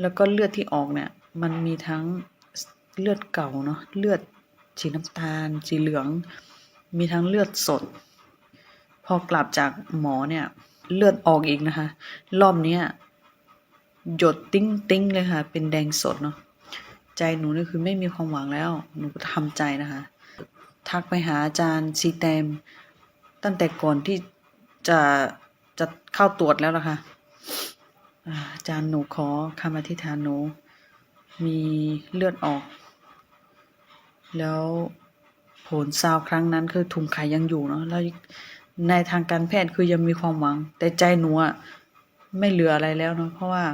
แล้วก็เลือดที่ออกเนี่ย มันมีทั้งเลือดเก่าเนาะเลือดสีน้ำตาล สีเหลือง มีทั้งเลือดสด พอกลับจากหมอเนี่ย เลือดออกอีกนะคะ รอบนี้หยดติ้งติ้งเลยค่ะ เป็นแดงสดเนาะใจหนูนี่คือไม่มีความหวังแล้ว หนูก็ทำใจนะคะ ทักไปหาอาจารย์ซีแตม ตั้งแต่ก่อนที่จะจะเข้าตรวจแล้วล่ะคะ อาจารย์หนูขอคำอธิษฐานหนู มีเลือดออก แล้วผลซาวครั้งนั้นคือถุงไขยังอยู่เนาะแล้วในทางการแพทย์คือยังมีความหวัง แต่ใจหนูอะไม่เหลืออะไรแล้วเนาะเพราะว่า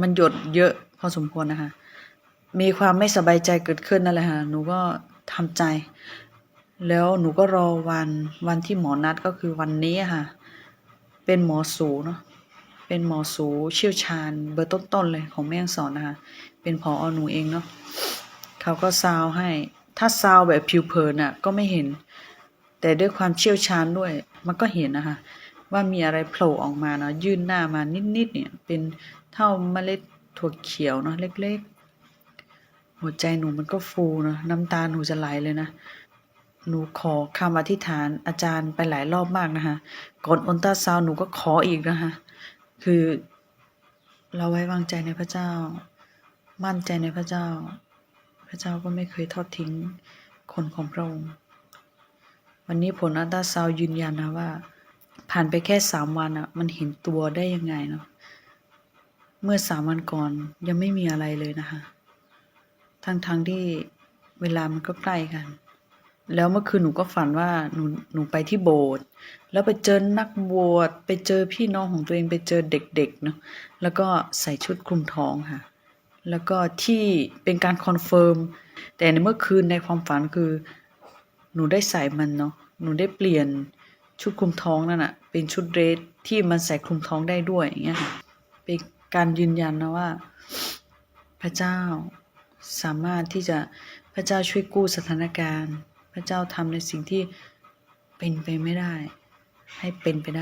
มันหยดเยอะพอสมควรนะคะ มีความไม่สบายใจเกิดขึ้นนั่นแหละค่ะหนูก็ทำใจ แล้วหนูก็รอวันวันที่หมอนัดก็คือวันนี้ค่ะ เป็นหมอสูเนาะ เป็นหมอสูเชี่ยวชาญ เบอร์ต้นๆเลยของแม่งสอนนะคะเป็นพออหนูเองเนาะเขาก็ซาวให้ ถ้าซาวแบบผิวเผินอะก็ไม่เห็น แต่ด้วยความเชี่ยวชาญด้วย มันก็เห็นนะคะว่ามีอะไรโผล่ออกมาเนาะยื่นหน้ามานิดๆเนี่ย เป็นเท่าเมล็ดถั่วเขียวเนาะเล็กๆ หัวใจหนูมันก็ฟูเนาะน้ำตาหนูจะไหลเลยนะหนูขอคำอธิษฐานอาจารย์ไปหลายรอบมากนะคะก่อนอนตราซาวหนูก็ขออีกนะคะ คือเราไว้วางใจในพระเจ้า มั่นใจในพระเจ้า พระเจ้าก็ไม่เคยทอดทิ้งคนของพระองค์ วันนี้ผลอัลตราซาวยืนยันนะว่า ผ่านไปแค่สามวันอะมันเห็นตัวได้ยังไงเนาะ เมื่อสามวันก่อนยังไม่มีอะไรเลยนะคะ ทั้งๆทที่เวลามันก็ใกล้กัน แล้วเมื่อคืนหนูก็ฝันว่าหนูหนูไปที่โบสถ์แล้วไปเจอนักบวชไปเจอพี่น้องของตัวเองไปเจอเด็กๆเนาะแล้วก็ใส่ชุดคลุมท้องค่ะ แล้วก็ที่เป็นการคอนเฟิร์มแต่ในเมื่อคืนในความฝันคือ หนูได้ใส่มันเนาะหนูได้เปลี่ยนชุดคลุมท้องนั่นอะเป็นชุดเดรสที่มันใส่คลุมท้องได้ด้วยอย่างเงี้ยค่ะเป็นการยืนยันนะว่า พระเจ้าสามารถที่จะพระเจ้าช่วยกู้สถานการณ์ พระเจ้าทำในสิ่งที่เป็นไปไม่ได้ ให้เป็นไปได้